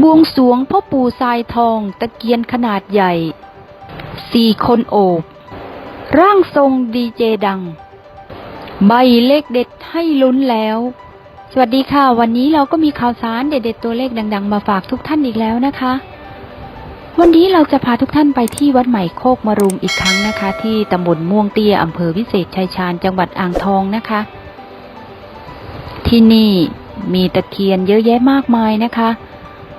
บวงสวงพ่อปู่ทรายทองตะเกียนขนาดใหญ่ สี่คนโอบ ร่างทรงดีเจดัง ใบเลขเด็ดให้ลุ้นแล้ว สวัสดีค่ะ วันนี้เราก็มีข่าวสารเด็ดๆตัวเลขดัง ๆ มาฝากทุกท่านอีกแล้วนะคะ วันนี้เราจะพาทุกท่านไปที่วัดใหม่โคกมรุมอีกครั้งนะคะ ที่ตำบลม่วงเตี้ยอำเภอวิเศษชัยชาญจังหวัดอ่างทองนะคะ ที่นี่มีตะเคียนเยอะแยะมากมายนะคะ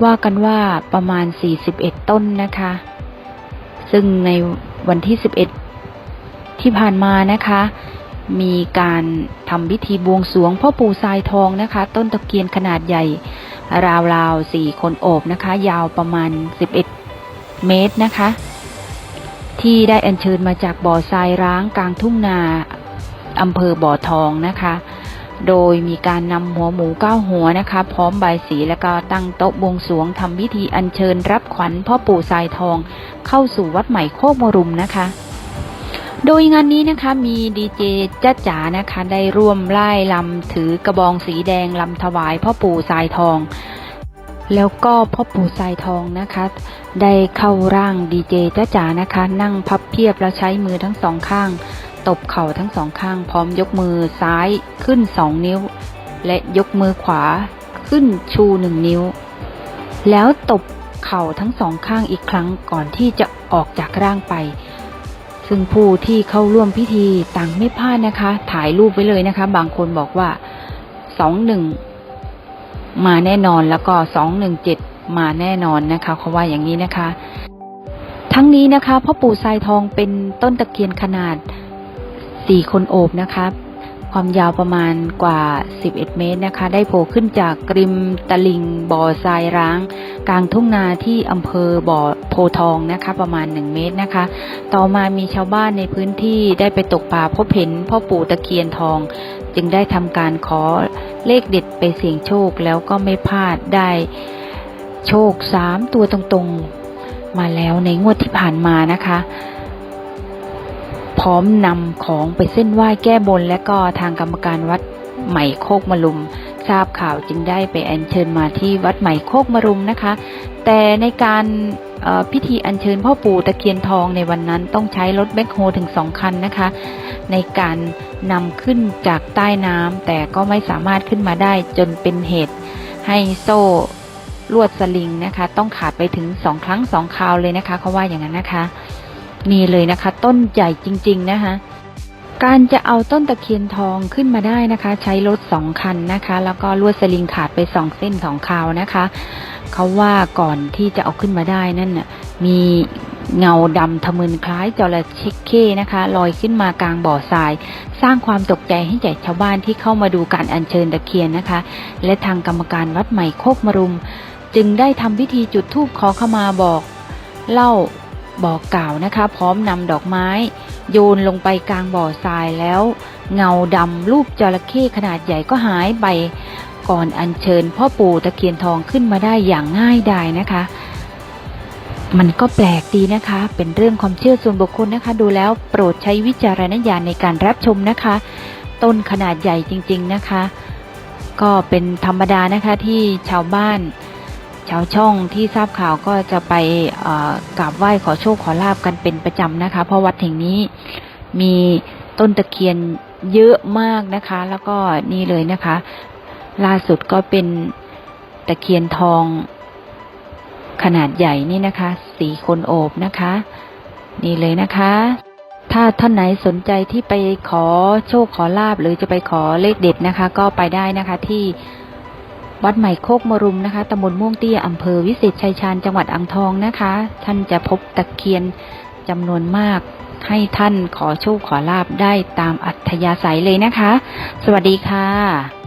ว่ากันว่าประมาณ 41 ต้นนะคะ ซึ่งในวันที่ 11 ที่ผ่านมานะคะ มีการทำพิธีบวงสรวงพ่อปู่ทรายทองนะคะ ต้นตะเคียนขนาดใหญ่ ราวๆสี่คนโอบนะคะ ยาวประมาณ 11 เมตรนะคะ ที่ได้อัญเชิญมาจากบ่อทรายร้างกลางทุ่งนาอำเภอบ่อทองนะคะ โดยมีการนำหัวหมูเก้าหัวนะคะ พร้อมใบสีแล้วก็ตั้งโต๊ะบวงสวงทำพิธีอัญเชิญรับขวัญพ่อปู่ทรายทอง เข้าสู่วัดใหม่โคกมรุมนะคะ โดยงานนี้นะคะมีดีเจจ้าจ๋านะคะ ได้ร่วมไล่ลำถือกระบองสีแดงลำถวายพ่อปู่ทรายทองแล้วก็พ่อปู่ทรายทองนะคะ ได้เข้าร่างดีเจจ้าจ๋านะคะ นั่งพับเพียบแล้วใช้มือทั้งสองข้าง ตบเข่าทั้งสองข้างพร้อมยกมือซ้ายขึ้นสองนิ้ว และยกมือขวาขึ้นชูหนึ่งนิ้ว แล้วตบเข่าทั้งสองข้างอีกครั้งก่อนที่จะออกจากร่างไป ซึ่งผู้ที่เข้าร่วมพิธีต่างไม่พลาดนะคะ ถ่ายรูปไว้เลยนะคะ บางคนบอกว่าสองหนึ่งมาแน่นอนแล้วก็สองหนึ่งเจ็ดมาแน่นอนนะคะเขาว่าอย่างนี้นะคะ ทั้งนี้นะคะพ่อปู่ทรายทองเป็นต้นตะเคียนขนาด สี่คนโอบนะคะความยาวประมาณกว่า 11 เมตรนะคะ ได้โผล่ขึ้นจากกริมตะลิงบ่อทรายร้าง กลางทุ่งนาที่อำเภอบ่อโพทองนะคะ ประมาณ 1 เมตรนะคะ ต่อมามีชาวบ้านในพื้นที่ได้ไปตกปลาพบเห็นพ่อปู่ตะเคียนทอง จึงได้ทำการขอเลขเด็ดไปเสี่ยงโชคแล้วก็ไม่พลาดได้โชคสามตัวตรงๆ มาแล้วในงวดที่ผ่านมานะคะ พร้อมนำของไปเส้นไหว้แก้บน และก็ทางกรรมการวัดใหม่โคกมรุม ทราบข่าวจึงได้ไปอัญเชิญมาที่วัดใหม่โคกมรุมนะคะ แต่ในการพิธีอัญเชิญพ่อปู่ตะเคียนทองในวันนั้นต้องใช้รถแบ็คโฮถึงสองคันนะคะ ในการนำขึ้นจากใต้น้ำแต่ก็ไม่สามารถขึ้นมาได้จนเป็นเหตุให้โซ่ลวดสลิงนะคะ ต้องขาดไปถึงสองครั้งสองคราวเลยนะคะเขาว่าอย่างนั้นนะคะ นี่เลยนะคะ ต้นใหญ่จริง ๆ นะคะ การจะเอาต้นตะเคียนทองขึ้นมาได้นะคะ ใช้รถสองคันนะคะ แล้วก็ลวดสลิงขาดไปสองเส้นสองคาวนะคะ เขาว่าก่อนที่จะเอาขึ้นมาได้นั่นน่ะมีเงาดำทะมึนคล้ายจระเข้นะคะลอยขึ้นมากลางบ่อทราย สร้างความตกใจให้แก่ชาวบ้านที่เข้ามาดูการอัญเชิญตะเคียนนะคะ และทางกรรมการวัดใหม่โคกมรุม จึงได้ทำพิธีจุดธูปขอขมาบอก เล่า บอกกล่าวนะคะ พร้อมนำดอกไม้ โยนลงไปกลางบ่อทรายแล้ว เงาดำรูปจระเข้ขนาดใหญ่ก็หายไป ก่อนอัญเชิญพ่อปู่ตะเคียนทองขึ้นมาได้อย่างง่ายดายนะคะ มันก็แปลกดีนะคะ เป็นเรื่องความเชื่อส่วนบุคคลนะคะ ดูแล้วโปรดใช้วิจารณญาณในการรับชมนะคะ ต้นขนาดใหญ่จริง ๆนะคะ ก็เป็นธรรมดานะคะที่ชาวบ้าน ชาวช่องที่ทราบข่าวก็จะไปกราบไหว้ขอโชคขอลาบกันเป็นประจำนะคะ เพราะวัดแห่งนี้มีต้นตะเคียนเยอะมากนะคะ แล้วก็นี่เลยนะคะ ล่าสุดก็เป็นตะเคียนทองขนาดใหญ่นี่นะคะ สีคนโอบนะคะ นี่เลยนะคะ ถ้าท่านไหนสนใจที่ไปขอโชคขอลาบหรือจะไปขอเลขเด็ดนะคะ ก็ไปได้นะคะที่ วัดใหม่โคกมรุมนะคะตำบลม่วงเตี้ยอำเภอวิเศษชัยชาญจังหวัดอ่างทองนะคะ ท่านจะพบตะเคียนจำนวนมาก ให้ท่านขอโชคขอลาบได้ตามอัธยาศัยเลยนะคะ สวัสดีค่ะ